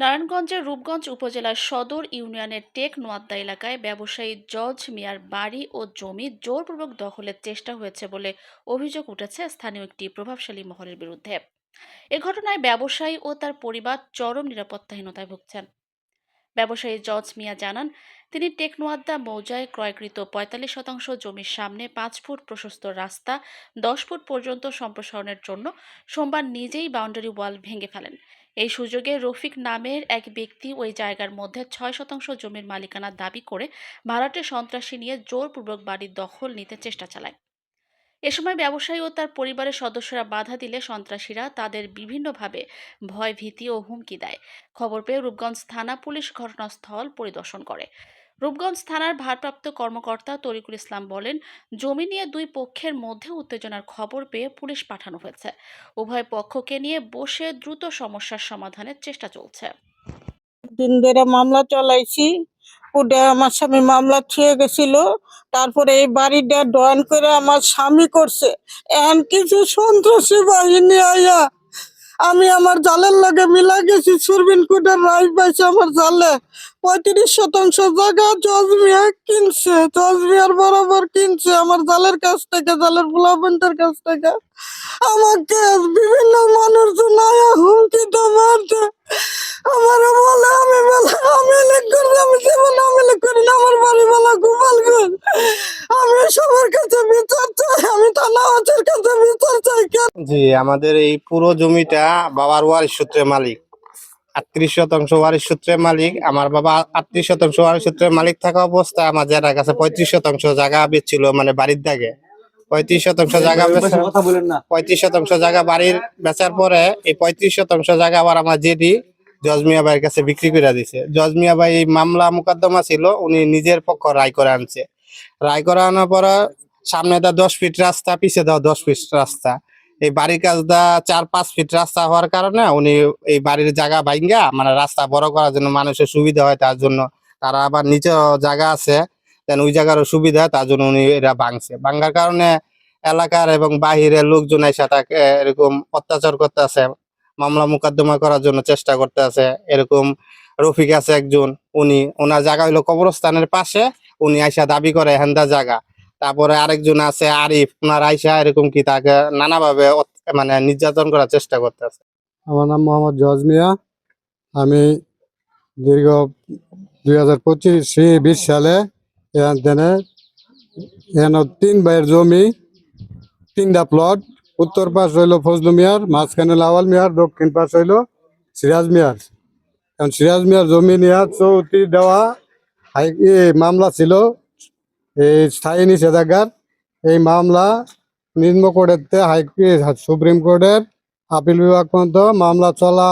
নারায়ণগঞ্জের রূপগঞ্জ উপজেলার সদর ইউনিয়নের টেক নোয়াদ্দা এলাকায় ব্যবসায়ী জর্জ মিয়ার বাড়ি ও জমি জোরপূর্বক দখলের চেষ্টা হয়েছে বলে অভিযোগ উঠেছে স্থানীয় একটি প্রভাবশালী মহলের বিরুদ্ধে। এ ঘটনায় ব্যবসায়ী ও তার পরিবার চরম নিরাপত্তাহীনতায় ভুগছেন। ব্যবসায়ী জর্জ মিয়া জানান, তিনি টেকনোয়াদ্দা মৌজায় ক্রয়কৃত পঁয়তাল্লিশ শতাংশ জমির সামনে পাঁচ ফুট প্রশস্ত রাস্তা দশ ফুট পর্যন্ত সম্প্রসারণের জন্য সোমবার নিজেই বাউন্ডারি ওয়াল ভেঙে ফেলেন। এই সুযোগে রফিক নামের এক ব্যক্তি ওই জায়গার মধ্যে ছয় শতাংশ জমির মালিকানা দাবি করে ভাড়াটে সন্ত্রাসী নিয়ে জোরপূর্বক বাড়ির দখল নিতে চেষ্টা চালায়। এ সময় ব্যবসায়ী ও তার পরিবারের সদস্যরা বাধা দিলে সন্ত্রাসীরা তাদের বিভিন্নভাবে ভয়, ভীতি ও হুমকি দেয়। খবর পেয়ে রূপগঞ্জ থানা পুলিশ ঘটনাস্থল পরিদর্শন করে। রূপগঞ্জ থানার ভারপ্রাপ্ত কর্মকর্তা তরিকুল ইসলাম বলেন, জমি নিয়ে দুই পক্ষের মধ্যে উত্তেজনার খবর পেয়ে পুলিশ পাঠানো হয়েছে। উভয় পক্ষকে নিয়ে বসে দ্রুত সমস্যার সমাধানের চেষ্টা চলছে। দিন ধরে মামলা চলাইছি। ওটা আমার স্বামী মামলা ছুঁয়ে গেছিল। তারপরে এই বাড়িটা ডন করে আমার স্বামী করছে। এমন কিছু সন্ত্রাসী বাহিনী আয়া। আমি আমার জালের লগে মিলা গেছি, সুরবিন কুটার রায় পাইছে আমার জালে। পঁয়ত্রিশ শতাংশ জায়গা জজমিয়া কিনছে, জজমিয়ার বরাবর কিনছে আমার জালের কাছ থেকে, জালের ফুলাপেন্টের কাছ থেকে। আমাকে বিভিন্ন মানুষজন আয়া হুমকি তো মারছে আমার বলে আমি বলে আমি এলে করি আমি জীবন আমি এলে করি না আমার বাড়ি বলা গোপালগঞ্জ আমি সবার কাছে বিচার চাই আমি থানা অফিসের কাছে বিচার চাই জি আমাদের এই পুরো জমিটা বাবার ওয়ারিশ সূত্রে মালিক আটত্রিশ শতাংশ ওয়ারিশ সূত্রে মালিক আমার বাবা আটত্রিশ শতাংশ ওয়ারিশ সূত্রে মালিক থাকা অবস্থায় আমার জেঠার কাছে পঁয়ত্রিশ শতাংশ জায়গা বেচছিল মানে বাড়ির দাগে। পঁয়ত্রিশ শতাংশ জায়গা বেচা- কথা বলেন না। পঁয়ত্রিশ শতাংশ জায়গা বাড়ির বেচার পরে এই পঁয়ত্রিশ শতাংশ জায়গা আবার আমার জেডি জজমিয়া ভাইয়ের কাছে বিক্রি করে দিছে। জজমিয়া ভাই মামলা মোকদ্দমা ছিল উনি নিজের পক্ষ রায় করে আনছে। রায় করে আনার পরে সামনে দা দশ ফিট রাস্তা, পিছে দেওয়া দশ ফিট রাস্তা। এই বাড়ির কাজ দা চার পাঁচ ফিট রাস্তা হওয়ার কারণে উনি এই বাড়ির জায়গা ভাঙ্গা মানে রাস্তা বড় করার জন্য মানুষের সুবিধা হয় তার জন্য। তারা আবার নিচে জায়গা আছে ওই জায়গারও সুবিধা তার জন্য উনি এরা ভাঙছে। ভাঙ্গার কারণে এলাকার এবং বাহিরের লোকজন এসে তাকে এরকম অত্যাচার করতে আছে মামলা মোকদ্দমা করার জন্য চেষ্টা করতে আছে এরকম রফিক আছে একজন, উনি, ওনার জায়গা হলো কবরস্থানের পাশে উনি আইসা দাবি করে হেন্দা জায়গা। তারপরে আরেকজন আছে আরিফ ওনার আইসা এরকম কি তাকে নানাভাবে মানে নির্যাতন করার চেষ্টা করতেছে। আমার নাম মোহাম্মদ জজ মিয়া। আমি দীর্ঘ দুই হাজার পঁচিশ বিশ সালে এখানে তিন ভাইয়ের জমি, তিনটা প্লট উত্তর পাশ হইল ফজলু মিয়ার, মাঝখানে লাওয়াল মিয়ার, দক্ষিণ পাশ হইল সিরাজ মিয়ার। কারণ সিরাজ মিয়ার জমি নিয়ে চৌতি দেওয়া মামলা ছিল, এই স্থায়ী নিষেধাজ্ঞার। এই মামলা নিম্ন কোর্টের হাই সুপ্রিম কোর্টের আপিল বিভাগ পর্যন্ত মামলা চলা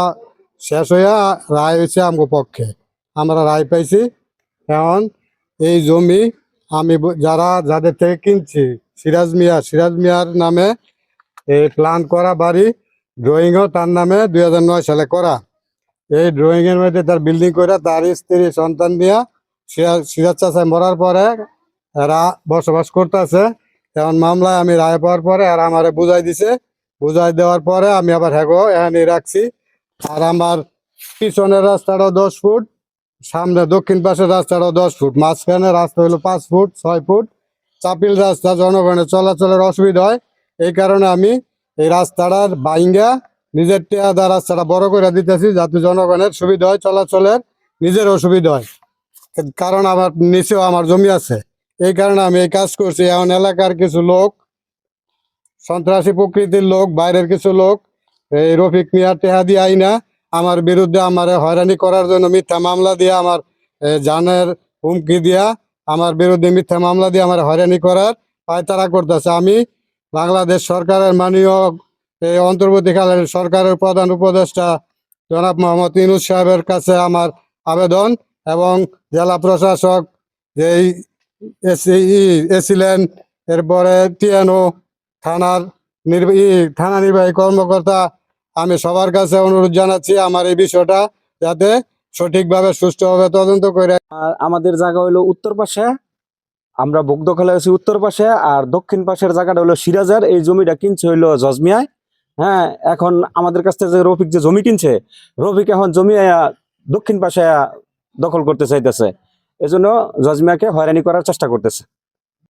শেষ হইয়া রায় হয়েছে আমগো পক্ষে। আমরা রায় পাইছি। এখন এই জমি আমি যারা যাদের থেকে কিনছি, সিরাজ মিয়া, সিরাজ মিয়ার নামে এই প্ল্যান করা বাড়ি ড্রয়িংও তার নামে দুই হাজার নয় সালে করা। এই ড্রয়িংয়ের মধ্যে তার বিল্ডিং করে তার স্ত্রী, সন্তান নিয়ে সিরাজ চাষায় মরার পরে এরা বসবাস করতেছে। এখন মামলায় আমি রায় পাওয়ার পরে আর আমারে বুঝাই দিছে। বুঝাই দেওয়ার পরে আমি আবার হ্যাগো এখানে রাখছি। আর আমার পিছনের রাস্তাটাও দশ ফুট, সামনে দক্ষিণ পাশের রাস্তাটাও দশ ফুট। মাঝখানে রাস্তা হলো পাঁচ ফুট, ছয় ফুট। চাপিল রাস্তা জনগণের চলাচলের অসুবিধা হয়। এই কারণে আমি এই রাস্তাটার বাইঙ্গা নিজের টেয়াদা রাস্তাটা বড় করে দিতেছি যাতে জনগণের সুবিধা হয় চলাচলের নিজের অসুবিধা হয়। কারণ আমার নিচেও আমার জমি আছে। এই কারণে আমি এই কাজ করছি। এখন এলাকার কিছু লোক, সন্ত্রাসী প্রকৃতির লোক, বাইরের কিছু লোক, এই রফিক মিয়া টেহা দিয়ে আইনা আমার বিরুদ্ধে আমার হয়রানি করার জন্য মিথ্যা মামলা দিয়ে আমার জানের হুমকি দিয়া আমার বিরুদ্ধে মিথ্যা মামলা দিয়ে আমার হয়রানি করার পায়তারা করতেছে। আমি বাংলাদেশ সরকারের মাননীয় এই অন্তর্বর্তীকালের সরকারের প্রধান উপদেষ্টা জনাব মোহাম্মদ ইনুজ সাহেবের কাছে আমার আবেদন। এবং জেলা প্রশাসক এই এসি এসিলেন, এরপরে টিএনও থানার নির্বাহী থানা নির্বাহী কর্মকর্তা, আমি সবার কাছে অনুরোধ জানাচ্ছি আমার এই বিষয়টা যাতে সঠিকভাবে সুষ্ঠুভাবে তদন্ত করে আর আমাদের জায়গা হলো উত্তর পাশে। আমরা ভোগ দখলে আছি উত্তর পাশে আর দক্ষিণ পাশের জায়গাটা হলো সিরাজার। এই জমিটা কিনছে হইল জজমিয়ায়। হ্যাঁ এখন আমাদের কাছ থেকে যে রফিক যে জমি কিনছে, রফিক এখন জমি দক্ষিণ পাশে দখল করতে চাইতেছে। এজন্য জজমিয়াকে হয়রানি করার চেষ্টা করতেছে।